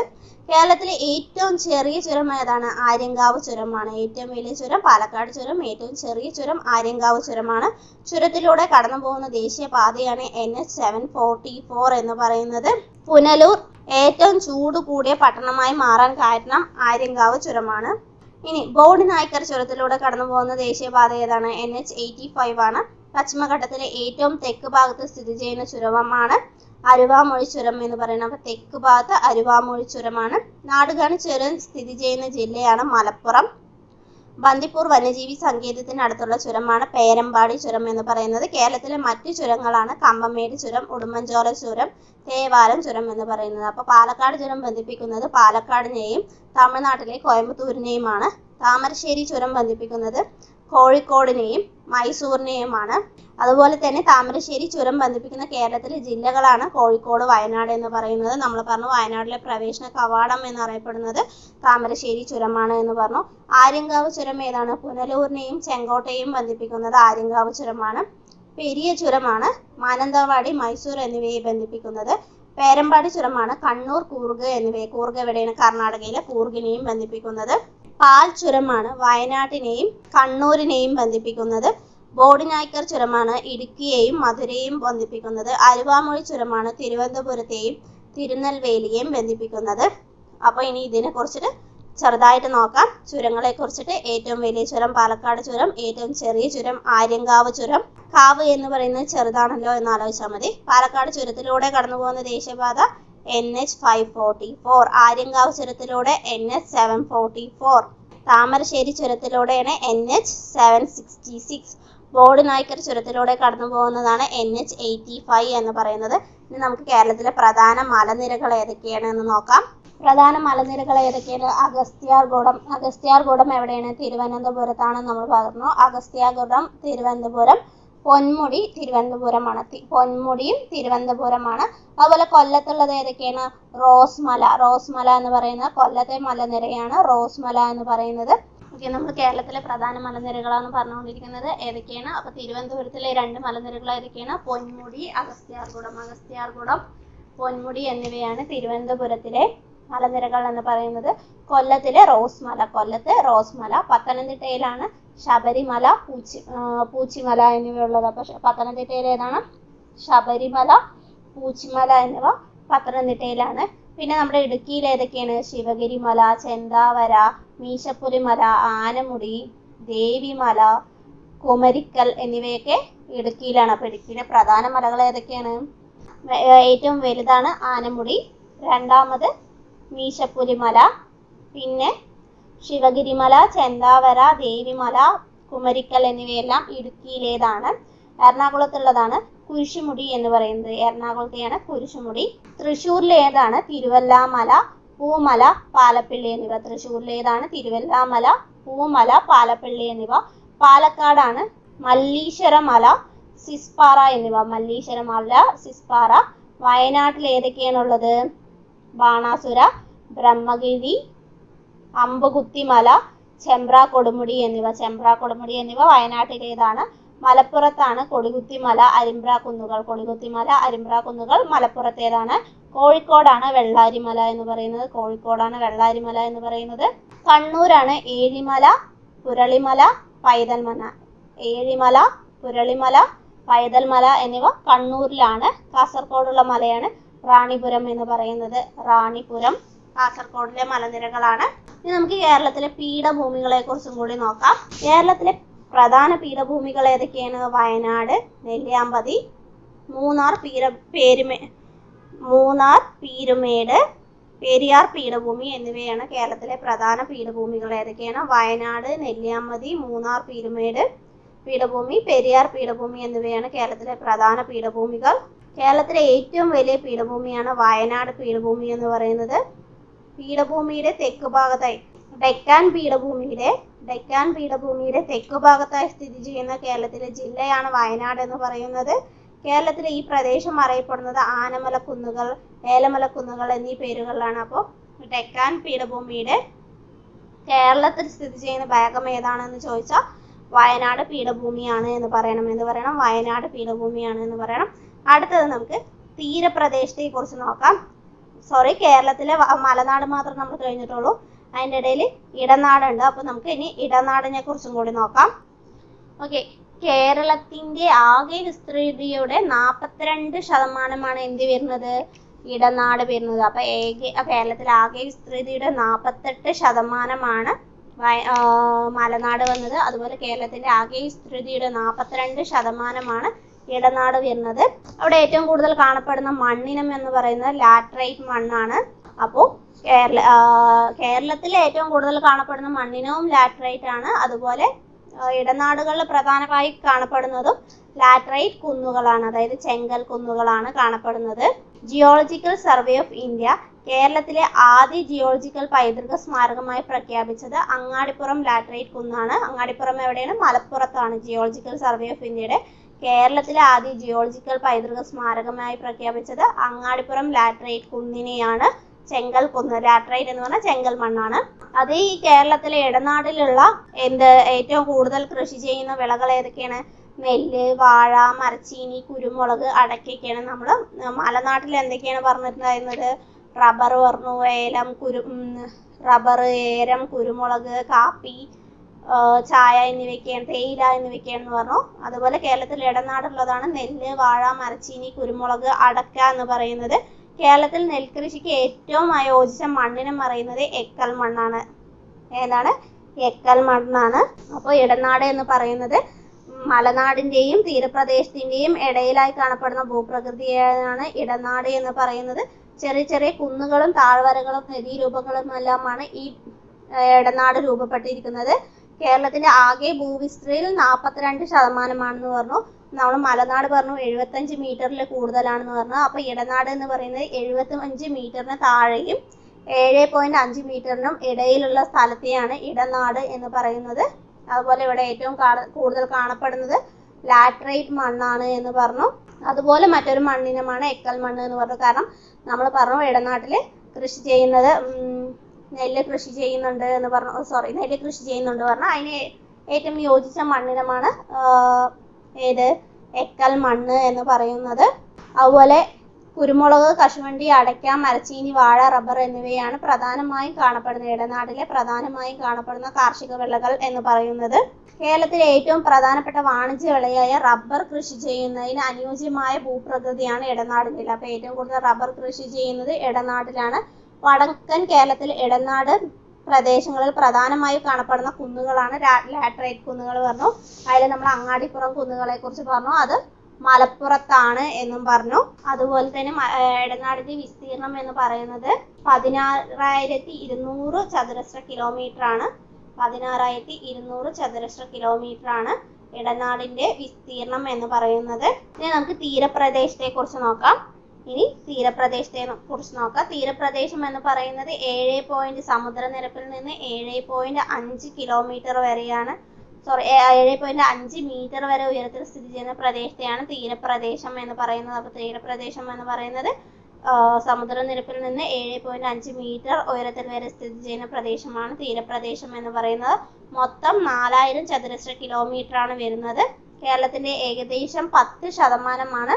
കേരളത്തിലെ ഏറ്റവും ചെറിയ ചുരം ഏതാണ്? ആര്യങ്കാവ് ചുരമാണ്. ഏറ്റവും വലിയ ചുരം പാലക്കാട് ചുരം ഏറ്റവും ചെറിയ ചുരം ആര്യങ്കാവ് ചുരമാണ്. ചുരത്തിലൂടെ കടന്നു പോകുന്ന ദേശീയ പാതയാണ് N H seven forty four എന്ന് പറയുന്നത്. പുനലൂർ ഏറ്റവും ചൂട് കൂടിയ പട്ടണമായി മാറാൻ കാരണം ആര്യങ്കാവ് ചുരമാണ്. ഇനി ബോഡി നായ്ക്കർ ചുരത്തിലൂടെ കടന്നു പോകുന്ന ദേശീയപാത ഏതാണ്? എൻ എച്ച് എയ്റ്റി ഫൈവ് ആണ്. പശ്ചിമഘട്ടത്തിലെ ഏറ്റവും തെക്ക് ഭാഗത്ത് സ്ഥിതി ചെയ്യുന്ന ചുരമാണ് അരുവാമൊഴി ചുരം എന്ന് പറയുന്നത്. അപ്പൊ തെക്ക് ഭാഗത്ത് അരുവാമൊഴി ചുരമാണ് നാടുകാണി ചുരം സ്ഥിതി ചെയ്യുന്ന ജില്ലയാണ് മലപ്പുറം. ബന്ദിപ്പൂർ വന്യജീവി സങ്കേതത്തിന് അടുത്തുള്ള ചുരമാണ് പേരമ്പാടി ചുരം എന്ന് പറയുന്നത്. കേരളത്തിലെ മറ്റു ചുരങ്ങളാണ് കമ്പമേട് ചുരം ഉടുമ്പൻചോല ചുരം തേവാലം ചുരം എന്ന് പറയുന്നത്. അപ്പൊ പാലക്കാട് ചുരം ബന്ധിപ്പിക്കുന്നത് പാലക്കാടിനെയും തമിഴ്നാട്ടിലെ കോയമ്പത്തൂരിനെയുമാണ്. താമരശ്ശേരി ചുരം ബന്ധിപ്പിക്കുന്നത്. കോഴിക്കോടിനെയും മൈസൂരിനെയുമാണ്. അതുപോലെ തന്നെ താമരശ്ശേരി ചുരം ബന്ധിപ്പിക്കുന്ന കേരളത്തിലെ ജില്ലകളാണ് കോഴിക്കോട് വയനാട് എന്ന് പറയുന്നത്. നമ്മൾ പറഞ്ഞു വയനാട്ടിലെ പ്രവേശന കവാടം എന്നറിയപ്പെടുന്നത് താമരശ്ശേരി ചുരമാണ് എന്ന് പറഞ്ഞു. ആര്യങ്കാവ് ചുരം ഏതാണ്? പുനലൂരിനെയും ചെങ്കോട്ടയെയും ബന്ധിപ്പിക്കുന്നത് ആര്യങ്കാവ് ചുരമാണ്. പെരിയ ചുരമാണ്. മാനന്തവാടി മൈസൂർ എന്നിവയെ ബന്ധിപ്പിക്കുന്നത്. പേരമ്പാടി ചുരമാണ്. കണ്ണൂർ കൂർഗ് എന്നിവയെ കൂർഗ് എവിടെയാണ്? കർണാടകയിലെ കൂർഗിനെയും ബന്ധിപ്പിക്കുന്നത്. പാൽ ചുരമാണ് വയനാട്ടിനെയും കണ്ണൂരിനെയും ബന്ധിപ്പിക്കുന്നത്. ബോഡിനായ്ക്കർ ചുരമാണ് ഇടുക്കിയെയും മധുരയെയും ബന്ധിപ്പിക്കുന്നത്. അരുവാമൊഴി ചുരമാണ് തിരുവനന്തപുരത്തെയും തിരുനെൽവേലിയെയും ബന്ധിപ്പിക്കുന്നത്. അപ്പൊ ഇനി ഇതിനെ കുറിച്ചിട്ട് ചെറുതായിട്ട് നോക്കാം. ചുരങ്ങളെ കുറിച്ചിട്ട് ഏറ്റവും വലിയ ചുരം പാലക്കാട് ചുരം ഏറ്റവും ചെറിയ ചുരം ആര്യങ്കാവ് ചുരം. കാവ് എന്ന് പറയുന്നത് ചെറുതാണല്ലോ എന്ന് ആലോചിച്ചാൽ മതി. പാലക്കാട് ചുരത്തിലൂടെ കടന്നു പോകുന്ന ദേശീയപാത N H five forty four Aryankavu ചുരത്തിലൂടെ N H seven forty four Thamarassery ചുരത്തിലൂടെയാണ് N H seven sixty six board നായ്ക്കർ ചുരത്തിലൂടെ കടന്നു പോകുന്നതാണ് എൻ എച്ച് എയ്റ്റി ഫൈവ് എന്ന് പറയുന്നത്. ഇനി നമുക്ക് കേരളത്തിലെ പ്രധാന മലനിരകൾ ഏതൊക്കെയാണ് എന്ന് നോക്കാം. പ്രധാന മലനിരകൾ ഏതൊക്കെയാണ്? അഗസ്ത്യാർകൂടം. അഗസ്ത്യാർകൂടം എവിടെയാണ്? തിരുവനന്തപുരത്താണ് നമ്മൾ പറഞ്ഞു. അഗസ്ത്യാർകൂടം തിരുവനന്തപുരം പൊന്മുടി തിരുവനന്തപുരമാണ് പൊന്മുടിയും തിരുവനന്തപുരമാണ്. അതുപോലെ കൊല്ലത്തുള്ളത് ഏതൊക്കെയാണ്? റോസ്മല. റോസ്മല റോസ് മല എന്ന് പറയുന്ന കൊല്ലത്തെ മലനിരയാണ്. റോസ്മല എന്ന് പറയുന്നത് ഓക്കെ നമ്മൾ കേരളത്തിലെ പ്രധാന മലനിരകളാണ് പറഞ്ഞുകൊണ്ടിരിക്കുന്നത്. ഏതൊക്കെയാണ്? അപ്പൊ തിരുവനന്തപുരത്തിലെ രണ്ട് മലനിരകൾ ഏതൊക്കെയാണ്? പൊന്മുടി അഗസ്ത്യാർകൂടം. അഗസ്ത്യാർകൂടം പൊന്മുടി എന്നിവയാണ് തിരുവനന്തപുരത്തിലെ മലനിരകൾ എന്ന് പറയുന്നത്. കൊല്ലത്തിലെ റോസ്മല. കൊല്ലത്ത് റോസ് മല പത്തനംതിട്ടയിലാണ് ശബരിമല പൂച്ചി പൂച്ചിമല എന്നിവയുള്ളത്. അപ്പൊ പത്തനംതിട്ടയിൽ ഏതാണ്? ശബരിമല പൂച്ചിമല എന്നിവ പത്തനംതിട്ടയിലാണ്. പിന്നെ നമ്മുടെ ഇടുക്കിയിൽ ഏതൊക്കെയാണ്? ശിവഗിരി മല ചെന്താവര മീശപ്പുലി മല ആനമുടി ദേവിമല കുമരിക്കൽ എന്നിവയൊക്കെ ഇടുക്കിയിലാണ്. അപ്പൊ ഇടുക്കിയിലെ പ്രധാന മലകൾ ഏതൊക്കെയാണ്? ഏറ്റവും വലുതാണ് ആനമുടി രണ്ടാമത് മീശപ്പുലി മല പിന്നെ ശിവഗിരിമല ചെന്താവര ദേവിമല കുമരിക്കൽ എന്നിവയെല്ലാം ഇടുക്കിയിലേതാണ്. എറണാകുളത്തുള്ളതാണ് കുരിശുമുടി എന്ന് പറയുന്നത്. എറണാകുളത്തെയാണ് കുരിശുമുടി. തൃശ്ശൂരിലേതാണ് തിരുവല്ലാമല പൂമല പാലപ്പിള്ളി എന്നിവ. തൃശ്ശൂരിലേതാണ് തിരുവല്ലാമല പൂമല പാലപ്പിള്ളി എന്നിവ. പാലക്കാടാണ് മല്ലീശ്വര മല സിസ്പാറ എന്നിവ. മല്ലീശ്വര മല സിസ്പാറ. വയനാട്ടിൽ ഏതൊക്കെയാണുള്ളത്? ബാണാസുര ബ്രഹ്മഗിരി അമ്പുകുത്തിമല ചെമ്പ്ര കൊടുമുടി എന്നിവ. ചെമ്പ്ര കൊടുമുടി എന്നിവ വയനാട്ടിലേതാണ്. മലപ്പുറത്താണ് കൊടികുത്തിമല അരിമ്പ്ര കുന്നുകൾ കൊടികുത്തിമല അരിമ്പ്ര കുന്നുകൾ മലപ്പുറത്തേതാണ്. കോഴിക്കോടാണ് വെള്ളാരിമല എന്ന് പറയുന്നത്. കോഴിക്കോടാണ് വെള്ളാരിമല എന്ന് പറയുന്നത്. കണ്ണൂരാണ് ഏഴിമല പുരളിമല പൈതൽമല ഏഴിമല പുരളിമല പൈതൽമല എന്നിവ കണ്ണൂരിലാണ്. കാസർഗോഡുള്ള മലയാണ് റാണിപുരം എന്ന് പറയുന്നത്. റാണിപുരം. കാസർഗോഡിലെ മലനിരകളാണ്. ഇനി നമുക്ക് കേരളത്തിലെ പീഠഭൂമികളെ കുറിച്ചും കൂടി നോക്കാം. കേരളത്തിലെ പ്രധാന പീഠഭൂമികൾ ഏതൊക്കെയാണ്? വയനാട് നെല്ലിയാമ്പതി മൂന്നാർ പീര പേരുമേ മൂന്നാർ പീരുമേട് പെരിയാർ പീഠഭൂമി എന്നിവയാണ് കേരളത്തിലെ പ്രധാന പീഠഭൂമികൾ ഏതൊക്കെയാണ്? വയനാട് നെല്ലിയാമ്പതി മൂന്നാർ പീരുമേട് പീഠഭൂമി പെരിയാർ പീഠഭൂമി എന്നിവയാണ് കേരളത്തിലെ പ്രധാന പീഠഭൂമികൾ. കേരളത്തിലെ ഏറ്റവും വലിയ പീഠഭൂമിയാണ് വയനാട് പീഠഭൂമി എന്ന് പറയുന്നത്. പീഠഭൂമിയുടെ തെക്ക് ഭാഗത്തായി. ഡെക്കാൻ പീഠഭൂമിയുടെ ഡെക്കാൻ പീഠഭൂമിയുടെ തെക്ക് ഭാഗത്തായി സ്ഥിതി ചെയ്യുന്ന കേരളത്തിലെ ജില്ലയാണ് വയനാട് എന്ന് പറയുന്നത്. കേരളത്തിലെ ഈ പ്രദേശം അറിയപ്പെടുന്നത് ആനമല കുന്നുകൾ ഏലമല കുന്നുകൾ എന്നീ പേരുകളിലാണ്. അപ്പോൾ ഡെക്കാൻ പീഠഭൂമിയുടെ കേരളത്തിൽ സ്ഥിതി ചെയ്യുന്ന ഭാഗം ഏതാണെന്ന് ചോദിച്ചാൽ വയനാട് പീഠഭൂമിയാണ് എന്ന് പറയണം എന്ന് പറയണം. വയനാട് പീഠഭൂമിയാണ് എന്ന് പറയണം. അടുത്തത് നമുക്ക് തീരപ്രദേശത്തെ കുറിച്ച് നോക്കാം. സോറി കേരളത്തിലെ മലനാട് മാത്രം നമ്മൾ കഴിഞ്ഞിട്ടുള്ളൂ. അതിന്റെ ഇടയിൽ ഇടനാടുണ്ട്. അപ്പൊ നമുക്ക് ഇനി ഇടനാടിനെ കുറിച്ചും കൂടി നോക്കാം. ഓക്കെ കേരളത്തിന്റെ ആകെ വിസ്തൃതിയുടെ നാൽപ്പത്തിരണ്ട് ശതമാനമാണ് എന്ത് വരുന്നത്? ഇടനാട് വരുന്നത്. അപ്പൊ ഏക കേരളത്തിലെ ആകെ വിസ്തൃതിയുടെ നാൽപ്പത്തെട്ട് ശതമാനമാണ് മലനാട് വന്നത്. അതുപോലെ കേരളത്തിന്റെ ആകെ വിസ്തൃതിയുടെ നാൽപ്പത്തിരണ്ട് ശതമാനമാണ് ഇടനാട് വരുന്നത്. അവിടെ ഏറ്റവും കൂടുതൽ കാണപ്പെടുന്ന മണ്ണിനം എന്ന് പറയുന്നത് ലാറ്ററൈറ്റ് മണ്ണാണ്. അപ്പോൾ കേരള കേരളത്തിൽ ഏറ്റവും കൂടുതൽ കാണപ്പെടുന്ന മണ്ണിനവും ലാറ്ററൈറ്റ് ആണ്. അതുപോലെ ഇടനാടുകളിൽ പ്രധാനമായി കാണപ്പെടുന്നതും ലാറ്ററൈറ്റ് കുന്നുകളാണ്. അതായത് ചെങ്കൽ കുന്നുകളാണ് കാണപ്പെടുന്നത്. ജിയോളജിക്കൽ സർവേ ഓഫ് ഇന്ത്യ കേരളത്തിലെ ആദ്യ ജിയോളജിക്കൽ പൈതൃക സ്മാരകമായി പ്രഖ്യാപിച്ചത് അങ്ങാടിപ്പുറം ലാറ്ററൈറ്റ് കുന്നാണ്. അങ്ങാടിപ്പുറം എവിടെയാണ്? മലപ്പുറത്താണ്. ജിയോളജിക്കൽ സർവേ ഓഫ് ഇന്ത്യയുടെ കേരളത്തിലെ ആദ്യ ജിയോളജിക്കൽ പൈതൃക സ്മാരകമായി പ്രഖ്യാപിച്ചത് അങ്ങാടിപ്പുറം ലാറ്ററൈറ്റ് കുന്നിനെയാണ് ചെങ്കൽ കുന്ന്. ലാറ്ററൈറ്റ് എന്ന് പറഞ്ഞാൽ ചെങ്കൽ മണ്ണാണ്. അത് ഈ കേരളത്തിലെ ഇടനാടിലുള്ള എന്ത് ഏറ്റവും കൂടുതൽ കൃഷി ചെയ്യുന്ന വിളകൾ ഏതൊക്കെയാണ്? നെല്ല് വാഴ മരച്ചീനി കുരുമുളക് അടയ്ക്കൊക്കെയാണ് നമ്മൾ മലനാട്ടിൽ എന്തൊക്കെയാണ് പറഞ്ഞിട്ടുണ്ടായിരുന്നത്? റബ്ബർ പറഞ്ഞു ഏലം കുരു റബ്ബർ ഏലം കുരുമുളക് കാപ്പി ചായ എന്നിവയൊക്കെയാണ് തേയില എന്നിവയൊക്കെയാണെന്ന് പറഞ്ഞു. അതുപോലെ കേരളത്തിൽ ഇടനാടുള്ളതാണ് നെല്ല് വാഴ മരച്ചീനി കുരുമുളക് അടക്ക എന്ന് പറയുന്നത്. കേരളത്തിൽ നെൽകൃഷിക്ക് ഏറ്റവും അയോജിച്ച മണ്ണിനും പറയുന്നത് എക്കൽ മണ്ണാണ്. ഏതാണ്? എക്കൽ മണ്ണാണ്. അപ്പോൾ ഇടനാട് എന്ന് പറയുന്നത് മലനാടിന്റെയും തീരപ്രദേശത്തിന്റെയും ഇടയിലായി കാണപ്പെടുന്ന ഭൂപ്രകൃതിയാണ് ഇടനാട് എന്ന് പറയുന്നത്. ചെറിയ ചെറിയ കുന്നുകളും താഴ്വരകളും നദീരൂപങ്ങളും എല്ലാമാണ് ഈ ഇടനാട് രൂപപ്പെട്ടിരിക്കുന്നത്. കേരളത്തിന്റെ ആകെ ഭൂവിസ്തൃതിയിൽ നാൽപ്പത്തിരണ്ട് ശതമാനമാണെന്ന് പറഞ്ഞു. നമ്മൾ മലനാട് പറഞ്ഞു എഴുപത്തഞ്ച് മീറ്ററിൽ കൂടുതലാണെന്ന് പറഞ്ഞു. അപ്പൊ ഇടനാട് എന്ന് പറയുന്നത് എഴുപത്തി അഞ്ച് മീറ്ററിന് താഴെയും ഏഴ് പോയിന്റ് അഞ്ച് മീറ്ററിനും ഇടയിലുള്ള സ്ഥലത്തെയാണ് ഇടനാട് എന്ന് പറയുന്നത്. അതുപോലെ ഇവിടെ ഏറ്റവും കൂടുതൽ കാണപ്പെടുന്നത് ലാറ്ററൈറ്റ് മണ്ണാണ് എന്ന് പറഞ്ഞു. അതുപോലെ മറ്റൊരു മണ്ണിനമാണ് എക്കൽ മണ്ണ് എന്ന് പറഞ്ഞു. കാരണം നമ്മൾ പറഞ്ഞു ഇടനാട്ടിൽ കൃഷി ചെയ്യുന്നത് നെല്ല് കൃഷി ചെയ്യുന്നുണ്ട് എന്ന് പറഞ്ഞു സോറി നെല്ല് കൃഷി ചെയ്യുന്നുണ്ട് പറഞ്ഞാൽ അതിന് ഏറ്റവും യോജിച്ച മണ്ണിനമാണ് ഏത്? എക്കൽ മണ്ണ് എന്ന് പറയുന്നത്. അതുപോലെ കുരുമുളക് കശുവണ്ടി അടയ്ക്ക മരച്ചീനി വാഴ റബ്ബർ എന്നിവയാണ് പ്രധാനമായും കാണപ്പെടുന്ന ഇടനാട്ടിലെ പ്രധാനമായും കാണപ്പെടുന്ന കാർഷിക വിളകൾ എന്ന് പറയുന്നത്. കേരളത്തിലെ ഏറ്റവും പ്രധാനപ്പെട്ട വാണിജ്യ വിളയായ റബ്ബർ കൃഷി ചെയ്യുന്നതിന് അനുയോജ്യമായ ഭൂപ്രകൃതിയാണ് ഇടനാടിന്റെ അപ്പൊ ഏറ്റവും കൂടുതൽ റബ്ബർ കൃഷി ചെയ്യുന്നത് ഇടനാട്ടിലാണ്. വടക്കൻ കേരളത്തിൽ ഇടനാട് പ്രദേശങ്ങളിൽ പ്രധാനമായും കാണപ്പെടുന്ന കുന്നുകളാണ് ലാറ്ററൈറ്റ് കുന്നുകൾ പറഞ്ഞു. അതിൽ നമ്മൾ അങ്ങാടിപ്പുറം കുന്നുകളെ കുറിച്ച് പറഞ്ഞു. അത് മലപ്പുറത്താണ് എന്നും പറഞ്ഞു. അതുപോലെ തന്നെ ഇടനാടിന്റെ വിസ്തീർണം എന്ന് പറയുന്നത് പതിനാറായിരത്തി ഇരുന്നൂറ് ചതുരശ്ര കിലോമീറ്റർ ആണ് പതിനാറായിരത്തി ഇരുന്നൂറ് ചതുരശ്ര കിലോമീറ്റർ ആണ് ഇടനാടിന്റെ വിസ്തീർണം എന്ന് പറയുന്നത്. ഇനി നമുക്ക് തീരപ്രദേശത്തെ കുറിച്ച് നോക്കാം. ഇനി തീരപ്രദേശത്തെ കുറിച്ച് നോക്കാം. തീരപ്രദേശം എന്ന് പറയുന്നത് ഏഴ് പോയിന്റ് സമുദ്രനിരപ്പിൽ നിന്ന് ഏഴ് പോയിന്റ് അഞ്ച് കിലോമീറ്റർ വരെയാണ്. സോറി ഏഴ് പോയിന്റ് അഞ്ച് മീറ്റർ വരെ ഉയരത്തിൽ സ്ഥിതി ചെയ്യുന്ന പ്രദേശത്തെയാണ് തീരപ്രദേശം എന്ന് പറയുന്നത്. അപ്പൊ തീരപ്രദേശം എന്ന് പറയുന്നത് സമുദ്രനിരപ്പിൽ നിന്ന് ഏഴ് പോയിന്റ് അഞ്ച് മീറ്റർ ഉയരത്തിൽ വരെ സ്ഥിതി ചെയ്യുന്ന പ്രദേശമാണ് തീരപ്രദേശം എന്ന് പറയുന്നത്. മൊത്തം നാലായിരം ചതുരശ്ര കിലോമീറ്റർ ആണ് വരുന്നത്. കേരളത്തിന്റെ ഏകദേശം പത്ത് ശതമാനമാണ്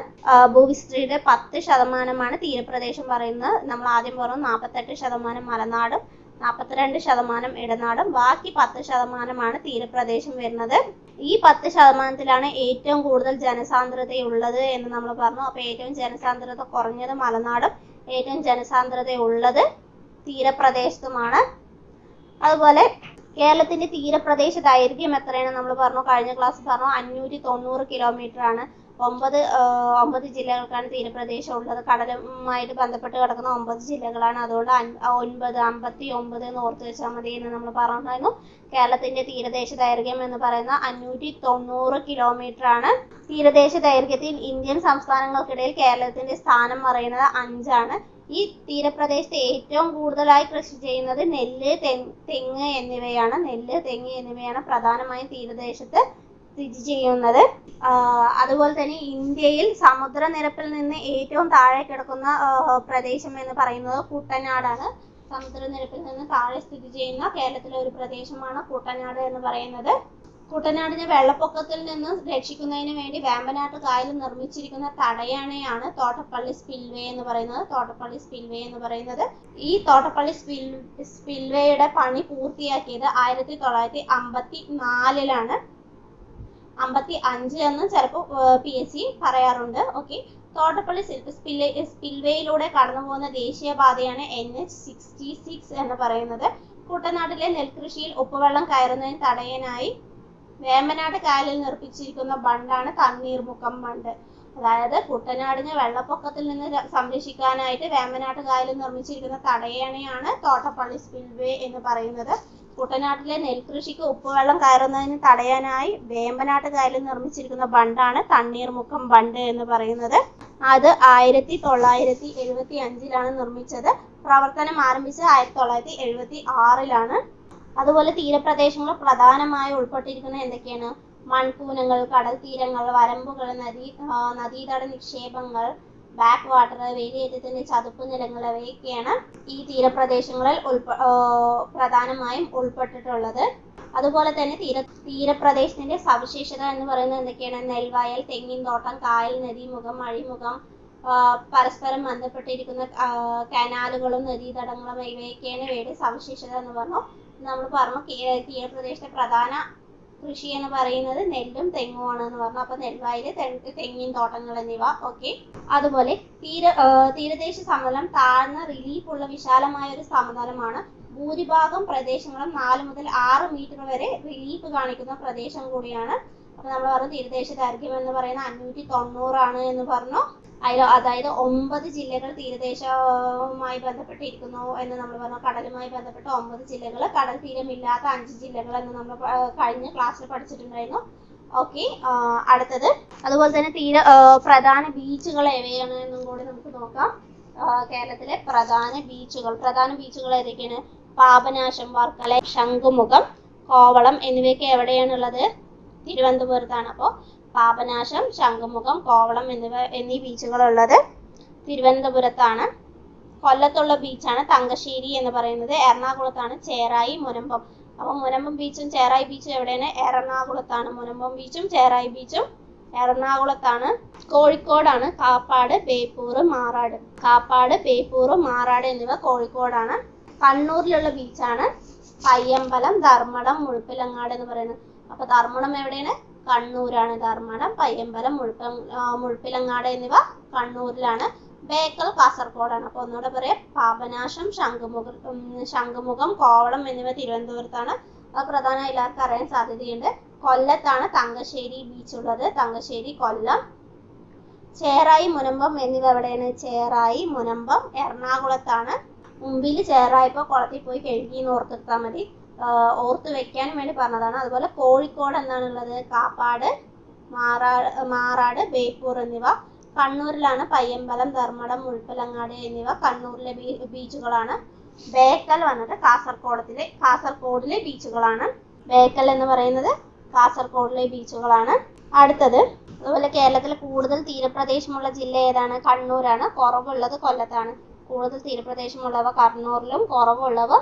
ഭൂവിസ്തൃതിയുടെ പത്ത് ശതമാനമാണ് തീരപ്രദേശം പറയുന്നത്. നമ്മൾ ആദ്യം പറഞ്ഞു നാൽപ്പത്തെട്ട് ശതമാനം മലനാടും നാൽപ്പത്തിരണ്ട് ശതമാനം ഇടനാടും ബാക്കി പത്ത് ശതമാനമാണ് തീരപ്രദേശം വരുന്നത്. ഈ പത്ത് ശതമാനത്തിലാണ് ഏറ്റവും കൂടുതൽ ജനസാന്ദ്രതയുള്ളത് എന്ന് നമ്മൾ പറഞ്ഞു. അപ്പൊ ഏറ്റവും ജനസാന്ദ്രത കുറഞ്ഞത് മലനാടും ഏറ്റവും ജനസാന്ദ്രതയുള്ളത് തീരപ്രദേശത്തുമാണ്. അതുപോലെ കേരളത്തിന്റെ തീരപ്രദേശ ദൈർഘ്യം എത്രയാണ് നമ്മൾ പറഞ്ഞു കഴിഞ്ഞ ക്ലാസ് പറഞ്ഞു അഞ്ഞൂറ്റി തൊണ്ണൂറ് കിലോമീറ്റർ ആണ്. ഒമ്പത് ഒമ്പത് ജില്ലകൾക്കാണ് തീരപ്രദേശം ഉള്ളത്. കടലുമായിട്ട് ബന്ധപ്പെട്ട് കിടക്കുന്ന ഒമ്പത് ജില്ലകളാണ്. അതുകൊണ്ട് ഒൻപത് അമ്പത്തി ഒമ്പത് എന്ന് ഓർത്ത് വെച്ചാൽ മതി എന്ന് നമ്മൾ പറഞ്ഞിരുന്നു കേരളത്തിന്റെ തീരദേശ ദൈർഘ്യം എന്ന് പറയുന്ന അഞ്ഞൂറ്റി തൊണ്ണൂറ് കിലോമീറ്റർ ആണ് തീരദേശ ദൈർഘ്യത്തിൽ ഇന്ത്യൻ സംസ്ഥാനങ്ങൾക്കിടയിൽ കേരളത്തിന്റെ സ്ഥാനം പറയുന്നത് അഞ്ചാണ്. ഈ തീരപ്രദേശത്ത് ഏറ്റവും കൂടുതലായി കൃഷി ചെയ്യുന്നത് നെല്ല് തെങ് തെങ്ങ് എന്നിവയാണ്. നെല്ല് തെങ്ങ് എന്നിവയാണ് പ്രധാനമായും തീരദേശത്ത് സ്ഥിതി ചെയ്യുന്നത്. അതുപോലെ തന്നെ ഇന്ത്യയിൽ സമുദ്രനിരപ്പിൽ നിന്ന് ഏറ്റവും താഴെ കിടക്കുന്ന പ്രദേശം എന്ന് പറയുന്നത് കുട്ടനാടാണ്. സമുദ്രനിരപ്പിൽ നിന്ന് താഴെ സ്ഥിതി ചെയ്യുന്ന കേരളത്തിലെ ഒരു പ്രദേശമാണ് കുട്ടനാട് എന്ന് പറയുന്നത്. കുട്ടനാടിനെ വെള്ളപ്പൊക്കത്തിൽ നിന്ന് രക്ഷിക്കുന്നതിന് വേണ്ടി വേമ്പനാട്ട് കായൽ നിർമ്മിച്ചിരിക്കുന്ന തടയണയാണ് തോട്ടപ്പള്ളി സ്പിൽവേ എന്ന് പറയുന്നത്. തോട്ടപ്പള്ളി സ്പിൽവേ എന്ന് പറയുന്നത് ഈ തോട്ടപ്പള്ളി സ്പിൽ സ്പിൽവേയുടെ പണി പൂർത്തിയാക്കിയത് ആയിരത്തി തൊള്ളായിരത്തി അമ്പത്തി നാലിലാണ് അമ്പത്തി അഞ്ച് എന്ന് ചിലപ്പോൾ പി എസ് സി പറയാറുണ്ട്. ഓക്കെ തോട്ടപ്പള്ളി സ്പിൽവേ സ്പിൽവേയിലൂടെ കടന്നു പോകുന്ന ദേശീയപാതയാണ് എൻ എച്ച് സിക്സ്റ്റി സിക്സ് എന്ന് പറയുന്നത്. കുട്ടനാട്ടിലെ നെൽകൃഷിയിൽ ഉപ്പുവെള്ളം കയറുന്നതിന് തടയാനായി വേമ്പനാട് കായലിൽ നിർമ്മിച്ചിരിക്കുന്ന ബണ്ടാണ് തണ്ണീർമുക്കം ബണ്ട് അതായത് കുട്ടനാടിനെ വെള്ളപ്പൊക്കത്തിൽ നിന്ന് സംരക്ഷിക്കാനായിട്ട് വേമ്പനാട്ട് കായലിൽ നിർമ്മിച്ചിരിക്കുന്ന തടയണയാണ് തോട്ടപ്പള്ളി സ്പിൽവേ എന്ന് പറയുന്നത്. കുട്ടനാട്ടിലെ നെൽകൃഷിക്ക് ഉപ്പുവെള്ളം കയറുന്നതിന് തടയാനായി വേമ്പനാട്ട് കായലിൽ നിർമ്മിച്ചിരിക്കുന്ന ബണ്ടാണ് തണ്ണീർമുക്കം ബണ്ട് എന്ന് പറയുന്നത്. അത് ആയിരത്തി തൊള്ളായിരത്തി എഴുപത്തി അഞ്ചിലാണ് നിർമ്മിച്ചത്. പ്രവർത്തനം ആരംഭിച്ചത് ആയിരത്തി തൊള്ളായിരത്തി എഴുപത്തി ആറിലാണ് അതുപോലെ തീരപ്രദേശങ്ങൾ പ്രധാനമായി ഉൾപ്പെട്ടിരിക്കുന്നത് എന്തൊക്കെയാണ്? മൺകൂനങ്ങൾ കടൽ തീരങ്ങൾ വരമ്പുകൾ നദീ നദീതട നിക്ഷേപങ്ങൾ ബാക്ക് വാട്ടർ വേലിയേറ്റത്തിന്റെ ചതുപ്പ് നിലങ്ങൾ ഇവയൊക്കെയാണ് ഈ തീരപ്രദേശങ്ങളിൽ ഉൾപ്പെ പ്രധാനമായും ഉൾപ്പെട്ടിട്ടുള്ളത്. അതുപോലെ തന്നെ തീര തീരപ്രദേശത്തിന്റെ സവിശേഷത എന്ന് പറയുന്നത് എന്തൊക്കെയാണ്? നെൽവയൽ തെങ്ങിൻ തോട്ടം കായൽ നദീമുഖം അഴിമുഖം പരസ്പരം ബന്ധപ്പെട്ടിരിക്കുന്ന കനാലുകളും നദീതടങ്ങളും ഇവയൊക്കെയാണ് ഇവയുടെ സവിശേഷത എന്ന് പറഞ്ഞു. നമ്മൾ പറഞ്ഞു തീരപ്രദേശത്തെ പ്രധാന കൃഷി എന്ന് പറയുന്നത് നെല്ലും തെങ്ങുമാണ് എന്ന് പറഞ്ഞു. അപ്പൊ നെൽവയൽ തെങ്ങിൻ തോട്ടങ്ങൾ എന്നിവ. ഓക്കെ അതുപോലെ തീര തീരദേശ സമതലം താഴ്ന്ന റിലീഫ് ഉള്ള വിശാലമായ ഒരു സമതലമാണ്. ഭൂരിഭാഗം പ്രദേശങ്ങളും നാല് മുതൽ ആറ് മീറ്റർ വരെ റിലീഫ് കാണിക്കുന്ന പ്രദേശം കൂടിയാണ്. അപ്പൊ നമ്മൾ പറഞ്ഞു തീരദേശ ദൈർഘ്യം എന്ന് പറയുന്നത് അഞ്ഞൂറ്റി തൊണ്ണൂറാണ് എന്ന് പറഞ്ഞു. അതിൽ അതായത് ഒമ്പത് ജില്ലകൾ തീരദേശവുമായി ബന്ധപ്പെട്ടിരിക്കുന്നു എന്ന് നമ്മൾ പറഞ്ഞു. കടലുമായി ബന്ധപ്പെട്ട ഒമ്പത് ജില്ലകൾ കടൽ തീരമില്ലാത്ത അഞ്ച് ജില്ലകൾ എന്ന് നമ്മൾ കഴിഞ്ഞ ക്ലാസ്സിൽ പഠിച്ചിട്ടുണ്ടായിരുന്നു. ഓക്കെ അടുത്തത്. അതുപോലെ തന്നെ തീര പ്രധാന ബീച്ചുകൾ എവയാണ് എന്നും കൂടി നമുക്ക് നോക്കാം. കേരളത്തിലെ പ്രധാന ബീച്ചുകൾ പ്രധാന ബീച്ചുകൾ ഏതൊക്കെയാണ്? പാപനാശം വർക്കല ശംഖുമുഖം കോവളം എന്നിവയൊക്കെ എവിടെയാണുള്ളത്? തിരുവനന്തപുരത്താണ്. അപ്പോൾ പാപനാശം ശംഖുമുഖം കോവളം എന്നിവ എന്നീ ബീച്ചുകളുള്ളത് തിരുവനന്തപുരത്താണ്. കൊല്ലത്തുള്ള ബീച്ചാണ് തങ്കശ്ശേരി എന്ന് പറയുന്നത്. എറണാകുളത്താണ് ചേറായി മുനമ്പം. അപ്പോൾ മുനമ്പം ബീച്ചും ചേറായി ബീച്ചും എവിടെയാണ്? എറണാകുളത്താണ്. മുനമ്പം ബീച്ചും ചേറായി ബീച്ചും എറണാകുളത്താണ്. കോഴിക്കോടാണ് കാപ്പാട് ബേപ്പൂർ മാറാട്. കാപ്പാട് ബേപ്പൂർ മാറാട് എന്നിവ കോഴിക്കോടാണ്. കണ്ണൂരിലുള്ള ബീച്ചാണ് പയ്യമ്പലം ധർമ്മടം മുഴുപ്പിലങ്ങാട് എന്ന് പറയുന്നത്. അപ്പൊ ധർമ്മടം എവിടെയാണ്? കണ്ണൂരാണ് ധർമ്മടം. പയ്യമ്പലം മുഴുപ്പ മുഴുപ്പിലങ്ങാട് എന്നിവ കണ്ണൂരിലാണ്. ബേക്കൽ കാസർഗോഡാണ്. അപ്പൊ ഒന്നുകൂടെ പറയാം. പാപനാശം ശംഖുമുഖം ശംഖുമുഖം കോവളം എന്നിവ തിരുവനന്തപുരത്താണ്. അത് പ്രധാനമായി എല്ലാവർക്കും അറിയാൻ സാധ്യതയുണ്ട്. കൊല്ലത്താണ് തങ്കശ്ശേരി ബീച്ച് ഉള്ളത്. തങ്കശ്ശേരി കൊല്ലം. ചേറായി മുനമ്പം എന്നിവ എവിടെയാണ്? ചേറായി മുനമ്പം എറണാകുളത്താണ്. മുമ്പിൽ ചേറായപ്പോൾ കുളത്തിൽ പോയി കഴുകി എന്ന് ഓർത്തെടുത്താൽ മതി. ഓർത്ത് വെക്കാനും വേണ്ടി പറഞ്ഞതാണ്. അതുപോലെ കോഴിക്കോട് എന്താണുള്ളത്? കാപ്പാട് മാറാട് മാറാട് ബേപ്പൂർ എന്നിവ. കണ്ണൂരിലാണ് പയ്യമ്പലം ധർമ്മടം മുഴുപ്പലങ്ങാട് എന്നിവ കണ്ണൂരിലെ ബീച്ചുകളാണ്. ബേക്കൽ വന്നിട്ട് കാസർഗോഡത്തിലെ കാസർഗോഡിലെ ബീച്ചുകളാണ്. ബേക്കൽ എന്ന് പറയുന്നത് കാസർഗോഡിലെ ബീച്ചുകളാണ്. അടുത്തത് അതുപോലെ കേരളത്തിൽ കൂടുതൽ തീരപ്രദേശമുള്ള ജില്ല ഏതാണ്? കണ്ണൂരാണ്. കുറവുള്ളത് കൊല്ലത്താണ്. കൂടുതൽ തീരപ്രദേശമുള്ളവ കണ്ണൂരിലും കുറവുള്ളവ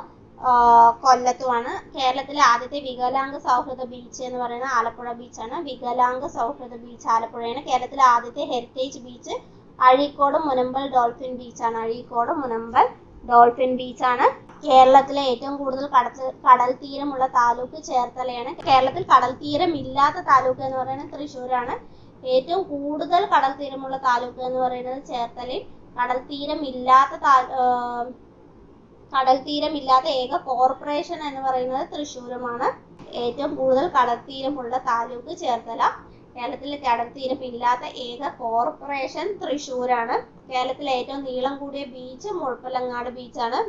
കൊല്ലത്തുമാണ്. കേരളത്തിലെ ആദ്യത്തെ വികലാംഗ സൗഹൃദ ബീച്ച് എന്ന് പറയുന്നത് ആലപ്പുഴ ബീച്ചാണ്. വികലാംഗ സൗഹൃദ ബീച്ച് ആലപ്പുഴയാണ്. കേരളത്തിലെ ആദ്യത്തെ ഹെറിറ്റേജ് ബീച്ച് അഴീക്കോട് മുനമ്പൽ ഡോൾഫിൻ ബീച്ചാണ്. അഴീക്കോട് മുനമ്പൽ ഡോൾഫിൻ ബീച്ചാണ്. കേരളത്തിലെ ഏറ്റവും കൂടുതൽ കടൽ കടൽ തീരമുള്ള താലൂക്ക് ചേർത്തലയാണ്. കേരളത്തിൽ കടൽ തീരം ഇല്ലാത്ത താലൂക്ക് എന്ന് പറയുന്നത് തൃശ്ശൂരാണ്. ഏറ്റവും കൂടുതൽ കടൽ തീരമുള്ള താലൂക്ക് എന്ന് പറയുന്നത് ചേർത്തലയും കടൽ തീരം ഇല്ലാത്ത കടൽ തീരമില്ലാത്ത ഏക കോർപ്പറേഷൻ എന്ന് പറയുന്നത് തൃശ്ശൂരുമാണ്. ഏറ്റവും കൂടുതൽ കടൽ തീരമുള്ള താലൂക്ക് ചേർത്തല. കേരളത്തിലെ കടൽ തീരം ഇല്ലാത്ത ഏക കോർപ്പറേഷൻ തൃശ്ശൂരാണ്. കേരളത്തിലെ ഏറ്റവും നീളം കൂടിയ ബീച്ച് മുഴപ്പിലങ്ങാട് ബീച്ചാണ്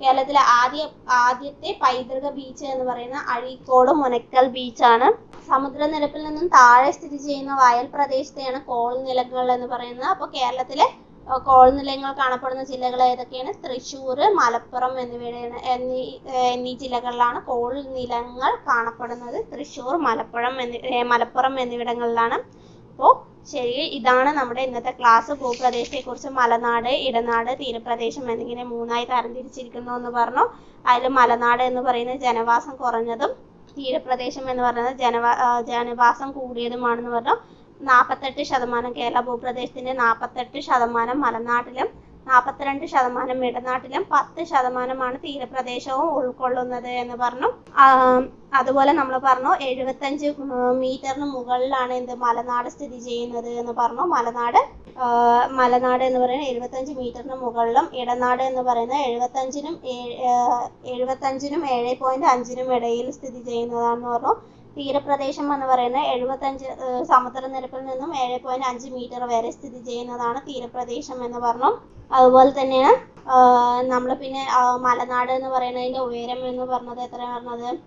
കേരളത്തിലെ ആദ്യ ആദ്യത്തെ പൈതൃക ബീച്ച് എന്ന് പറയുന്ന അഴീക്കോട് മുനക്കൽ ബീച്ചാണ് സമുദ്രനിരപ്പിൽ നിന്നും താഴെ സ്ഥിതി ചെയ്യുന്ന വയൽ പ്രദേശത്തെയാണ് കോൾ നിലങ്ങൾ എന്ന് പറയുന്നത്. അപ്പോൾ കേരളത്തിലെ അഹ് കോൾ നിലയങ്ങൾ കാണപ്പെടുന്ന ജില്ലകൾ ഏതൊക്കെയാണ്? തൃശ്ശൂർ മലപ്പുറം എന്നിവയാണ്. എന്നീ എന്നീ ജില്ലകളിലാണ് കോൾ നിലങ്ങൾ കാണപ്പെടുന്നത്. തൃശ്ശൂർ മലപ്പുറം എന്നി മലപ്പുറം എന്നിവിടങ്ങളിലാണ്. അപ്പോൾ ശരി ഇതാണ് നമ്മുടെ ഇന്നത്തെ ക്ലാസ്. ഭൂപ്രദേശത്തെക്കുറിച്ച് മലനാട് ഇടനാട് തീരപ്രദേശം എന്നിങ്ങനെ മൂന്നായി തരംതിരിച്ചിരിക്കുന്നു എന്ന് പറഞ്ഞു. അതിൽ മലനാട് എന്ന് പറയുന്നത് ജനവാസം കുറഞ്ഞതും തീരപ്രദേശം എന്ന് പറയുന്നത് ജനവാ ജനവാസം കൂടിയതുമാണെന്ന് പറഞ്ഞു. നാൽപ്പത്തെട്ട് ശതമാനം കേരള ഭൂപ്രദേശത്തിന്റെ നാൽപ്പത്തെട്ട് ശതമാനം മലനാട്ടിലും നാൽപ്പത്തിരണ്ട് ശതമാനം ഇടനാട്ടിലും പത്ത് ശതമാനമാണ് തീരപ്രദേശവും ഉൾക്കൊള്ളുന്നത് എന്ന് പറഞ്ഞു. അതുപോലെ നമ്മൾ പറഞ്ഞു എഴുപത്തഞ്ച് മീറ്ററിന് മുകളിലാണ് എന്ത് മലനാട് സ്ഥിതി ചെയ്യുന്നത് എന്ന് പറഞ്ഞു. മലനാട് മലനാട് എന്ന് പറയുന്നത് എഴുപത്തഞ്ച് മീറ്ററിന് മുകളിലും ഇടനാട് എന്ന് പറയുന്നത് എഴുപത്തഞ്ചിനും എഴുപത്തഞ്ചിനും ഏഴ് പോയിന്റ് അഞ്ചിനും ഇടയിൽ സ്ഥിതി ചെയ്യുന്നതാണെന്ന് പറഞ്ഞു. തീരപ്രദേശം എന്ന് പറയുന്നത് എഴുപത്തഞ്ച് സമുദ്രനിരപ്പിൽ നിന്നും ഏഴ് പോയിന്റ് അഞ്ച് മീറ്റർ വരെ സ്ഥിതി ചെയ്യുന്നതാണ് തീരപ്രദേശം എന്ന് പറഞ്ഞു. അതുപോലെ തന്നെയാണ് നമ്മൾ പിന്നെ മലനാട് എന്ന് പറയുന്നതിന്റെ ഉയരം എന്ന് പറഞ്ഞത് എത്ര പറഞ്ഞത്?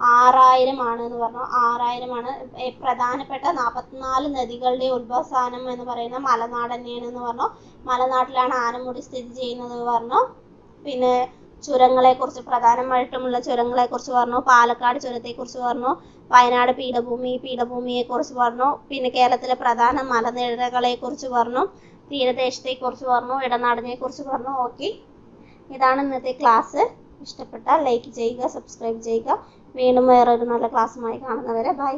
ആറായിരം ആണ് എന്ന് പറഞ്ഞു. ആറായിരം ആണ്. ഏ, പ്രധാനപ്പെട്ട നാൽപ്പത്തിനാല് നദികളുടെ ഉത്ഭവസ്ഥാനം എന്ന് പറയുന്നത് മലനാട് തന്നെയാണ് എന്ന് പറഞ്ഞു. മലനാട്ടിലാണ് ആനമുടി സ്ഥിതി ചെയ്യുന്നത് പറഞ്ഞു. പിന്നെ ചുരങ്ങളെ കുറിച്ച് പ്രധാനമായിട്ടുമുള്ള ചുരങ്ങളെ കുറിച്ച് പറഞ്ഞു. പാലക്കാട് ചുരത്തെ കുറിച്ച് പറഞ്ഞു. വയനാട് പീഠഭൂമി പീഠഭൂമിയെ കുറിച്ച് പറഞ്ഞു. പിന്നെ കേരളത്തിലെ പ്രധാന മലനിരകളെ കുറിച്ച് പറഞ്ഞു. തീരദേശത്തെ കുറിച്ച് പറഞ്ഞു. ഇടനാടിനെ കുറിച്ച് പറഞ്ഞു. ഓക്കെ ഇതാണ് ഇന്നത്തെ ക്ലാസ് ഇഷ്ടപ്പെട്ടാൽ ലൈക്ക് ചെയ്യുക സബ്സ്ക്രൈബ് ചെയ്യുക. വീണ്ടും വേറൊരു നല്ല ക്ലാസ്സുമായി കാണുന്നവരെ ബൈ